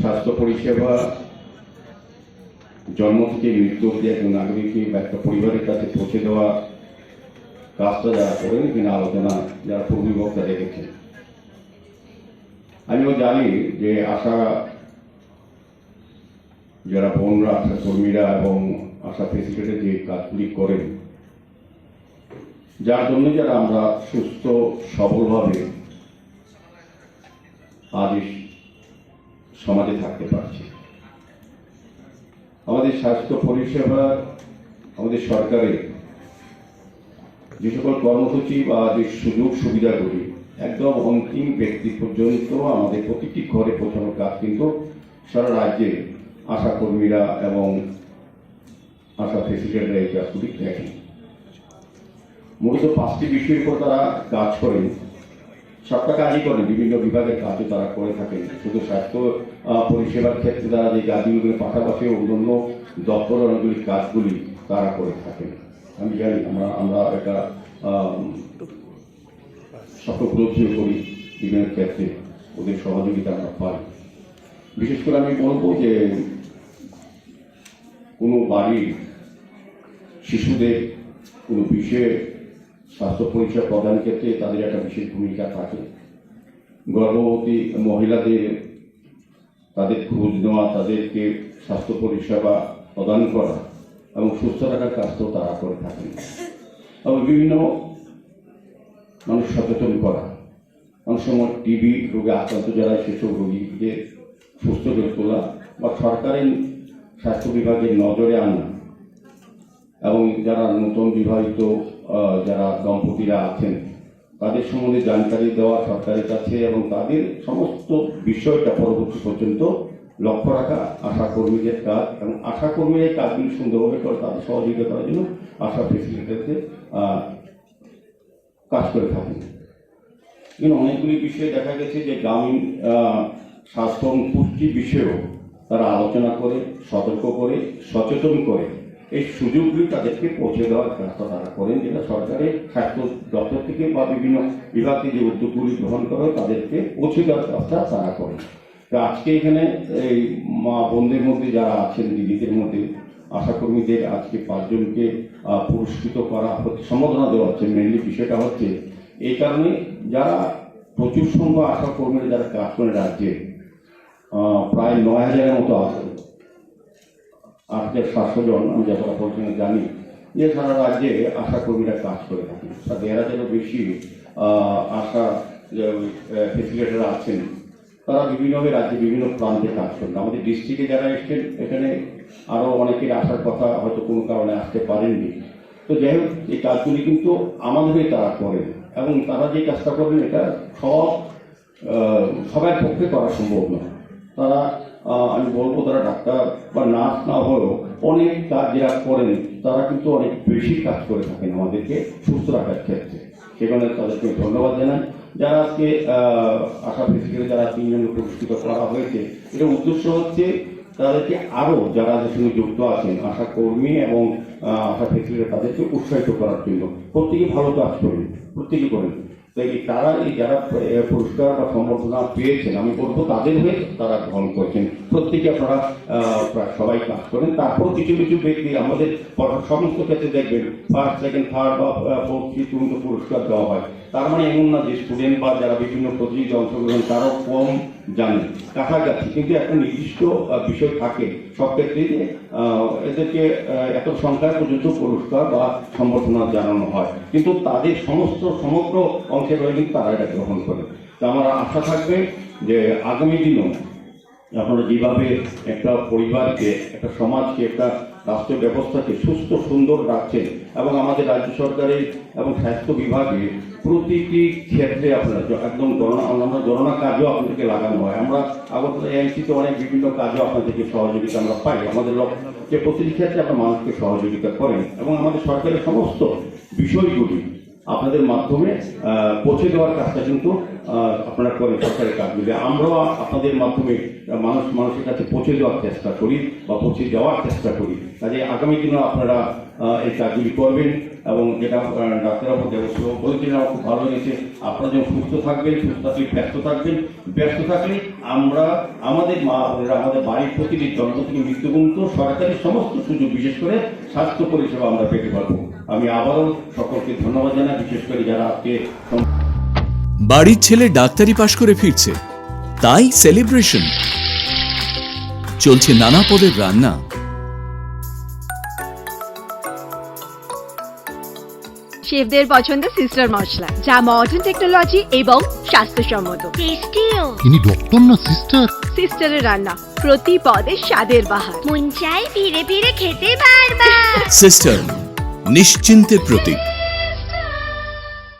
স্বাস্থ্য পরিষেবা, জন্ম থেকে মৃত্যু অব্দি একজন নাগরিককে একটা পরিবারের কাছে পৌঁছে দেওয়া কাজটা যারা করেন কিনা আলোচনা যারা আমিও জানি যে আশা, যারা বোনরা, আশা কর্মীরা এবং আশা ফেসিলিটি যে কাজগুলি করেন, যার জন্য যারা আমরা সুস্থ, সবলভাবে আজ সমাজে থাকতে পারছি। আমাদের স্বাস্থ্য পরিষেবা, আমাদের সরকারের যে সকল কর্মসূচি বা যে সুযোগ সুবিধাগুলি, একদম অন্তিম ব্যক্তি পর্যন্ত আমাদের প্রতিটি ঘরে পৌঁছানোর কাজ কিন্তু সারা রাজ্যে আশা কর্মীরা এবং আশা ফেসিলিটিরা এই কাজগুলি দেখেন। মূলত পাঁচটি বিষয়ের উপর তারা কাজ করেন। সবটা কাজই করেন। বিভিন্ন বিভাগের কাজও তারা করে থাকেন। শুধু স্বাস্থ্য পরিষেবার ক্ষেত্রে তারা যে কাজগুলির পাশাপাশি অন্যান্য দপ্তর অনেকগুলি কাজগুলি তারা করে থাকেন। আমি জানি আমরা আমরা এটা উপলব্ধিও করি বিভিন্ন ক্ষেত্রে। ওদের সহযোগিতা আমরা পাই। বিশেষ করে আমি বলব যে কোনো বাড়ির শিশুদের, কোনো বিষয়ে স্বাস্থ্য পরিষেবা প্রদানের ক্ষেত্রে তাদের একটা বিশেষ ভূমিকা থাকে। গর্ভবতী মহিলাদের তাদের খোঁজ নেওয়া, তাদেরকে স্বাস্থ্য পরিষেবা প্রদান করা এবং সুস্থ রাখার কাজটাও তারা করে থাকেন। এবং বিভিন্ন মানুষ সচেতন করা। অনেক সময় টিবি রোগে আক্রান্ত যারা, সেসব রোগীকে সুস্থ করে তোলা বা সরকারি স্বাস্থ্য বিভাগের নজরে আনা এবং যারা নতুন বিবাহিত যারা দম্পতিরা আছেন, তাদের সম্বন্ধে জানকারি দেওয়া সরকারের কাছে এবং তাদের সমস্ত বিষয়টা পরবর্তী পর্যন্ত লক্ষ্য রাখা আশা কর্মীদের কাজ এবং আশা কর্মীরা এই কাজগুলি সুন্দরভাবে করে তাদের সহযোগিতা করার জন্য আশা ফেসিলিটিতে কাজ করে থাকেন। কিন্তু অনেকগুলি বিষয়ে দেখা গেছে যে গ্রামীণ স্বাস্থ্য এবং পুষ্টি বিষয়েও তারা আলোচনা করে, সতর্ক করে, সচেতন করে। এই সুযোগগুলি তাদেরকে পৌঁছে দেওয়ার ব্যবস্থা তারা করেন, যেটা সরকারের স্বাস্থ্য দপ্তর থেকে বা বিভিন্ন বিভাগ যে উদ্যোগগুলি গ্রহণ করে তাদেরকে পৌঁছে দেওয়ার ব্যবস্থা তারা করেন। তো আজকে এখানে এই মা বোনদের মধ্যে যারা আছেন, দিদিদের মধ্যে, আশাকর্মীদের আজকে পাঁচজনকে পুরস্কৃত করা হচ্ছে, সম্বোধনা দেওয়া হচ্ছে মেনলি বিষয়টা হচ্ছে এই কারণে যারা প্রচুর সংখ্যক আশাকর্মীরা যারা কাজ করেন রাজ্যে প্রায় নয় হাজারের মতো আছে আট হাজার সাতশো জন আমি যতটা পর্যন্ত জানি, যে সারা রাজ্যে আশা কর্মীরা কাজ করে থাকেন। তা দেড় হাজারও বেশি আশা ফেসিলিটাররা আছেন, তারা বিভিন্নভাবে রাজ্যে বিভিন্ন প্রান্তে কাজ করেন। আমাদের ডিস্ট্রিক্টে যারা এসছেন, এখানে আরও অনেকের আসার কথা হয়তো কোনো কারণে আসতে পারেননি। তো যাই হোক, এই কাজগুলি কিন্তু আমাদেরই তারা করেন এবং তারা যে কাজটা করবেন, এটা সব সবার পক্ষে করা সম্ভব নয়। তারা আমি বলব তারা ডাক্তার বা নার্স না হলেও অনেক কাজ যারা করেন, তারা কিন্তু অনেক বেশি কাজ করে থাকেন আমাদেরকে সুস্থ রাখার ক্ষেত্রে। সেখানে তাদেরকে ধন্যবাদ জানাই। যারা আজকে আশা ফিজিক্যালি যারা তিনজন পুরস্কৃত করা হয়েছে, এটা উদ্দেশ্য হচ্ছে তাদেরকে আরও যারা এর সঙ্গে যুক্ত আছেন, আশা কর্মী এবং আশা ফেসিলিটি তাদেরকে উৎসাহিত করার জন্য। প্রত্যেকে ভালো কাজ করেন প্রত্যেকে করেন। তাই তারা এই যারা পুরস্কার বা সম্বর্ধনা পেয়েছেন, আমি বলব তাদের হয়ে তারা গ্রহণ করেছেন। প্রত্যেকে আপনারা প্রায় সবাই কাজ করেন। তারপর কিছু কিছু ব্যক্তি আমাদের সমস্ত ক্ষেত্রে দেখবেন ফার্স্ট সেকেন্ড থার্ড বা ফোর্থ পর্যন্ত পুরস্কার দেওয়া হয়। তার মানে এমন না যে স্টুডেন্ট বা যারা বিভিন্ন প্রতিযোগিতা অংশগ্রহণ তারাও কম জানে কাছাকাছি। কিন্তু একটা নির্দিষ্ট বিষয় থাকে। সব ক্ষেত্রে এদেরকে এত সংখ্যা পর্যন্ত পুরস্কার বা সম্বর্ধনা জানানো হয়। কিন্তু তাদের সমস্ত, সমগ্র অংশের কিন্তু তারা এটা গ্রহণ করে। তো আমার আশা থাকবে যে আগামী দিনও আপনারা যেভাবে একটা পরিবারকে, একটা সমাজকে, একটা রাষ্ট্র ব্যবস্থাকে সুস্থ, সুন্দর রাখছেন এবং আমাদের রাজ্য সরকারের এবং স্বাস্থ্য বিভাগে প্রতিটি ক্ষেত্রে আপনারা একদম গণনা আমরা গণনা কাজও আপনাদেরকে লাগানো হয়। আমরা আগরতলা এমসিতে অনেক বিভিন্ন কাজও আপনাদেরকে সহযোগিতা আমরা পাই। আমাদের যে প্রতিটি ক্ষেত্রে আপনার মানুষকে সহযোগিতা করেন এবং আমাদের সরকারের সমস্ত বিষয়গুলি আপনাদের মাধ্যমে পৌঁছে দেওয়ার কাজটা কিন্তু আপনারা করেন সরকারের কাজগুলি। আমরাও আপনাদের মাধ্যমে মানুষ, মানুষের কাছে পৌঁছে দেওয়ার চেষ্টা করি বা পৌঁছে যাওয়ার চেষ্টা করি। কাজে আগামী দিনে আপনারা এই কাজগুলি করবেন এবং যেটা ডাক্তারবাবু দেবশ্রী বলেছিলেন, আমার খুব ভালো লেগেছে। আপনারা যেমন সুস্থ থাকবেন, সুস্থ থাকলে ব্যস্ত থাকবেন, ব্যস্ত থাকলে আমরা, আমাদের মা বোনেরা, আমাদের বাড়ির প্রতিটি জন্ম থেকে মৃত্যু সরকারি সমস্ত সুযোগ, বিশেষ করে স্বাস্থ্য পরিষেবা আমরা পেতে পারব। আমি আবারও সকলকে ধন্যবাদ জানাই, বিশেষ করে যারা আজকে বাড়ির ছেলে ডাক্তারি পাশ করে ফিরছে তাই সেলিব্রেশন চলছে নানা পদের রান্না। শেফদের পছন্দ সিস্টার মশলা যা মডার্ন টেকনোলজি এবং স্বাস্থ্যসম্মত। টেস্টিও ইনি ডক্টর না সিস্টার সিস্টারের রান্না প্রতি পদে স্বাদের বাহার। মন চাই ফিরে ফিরে খেতে বারবার। সিস্টার নিশ্চিন্তের প্রতীক।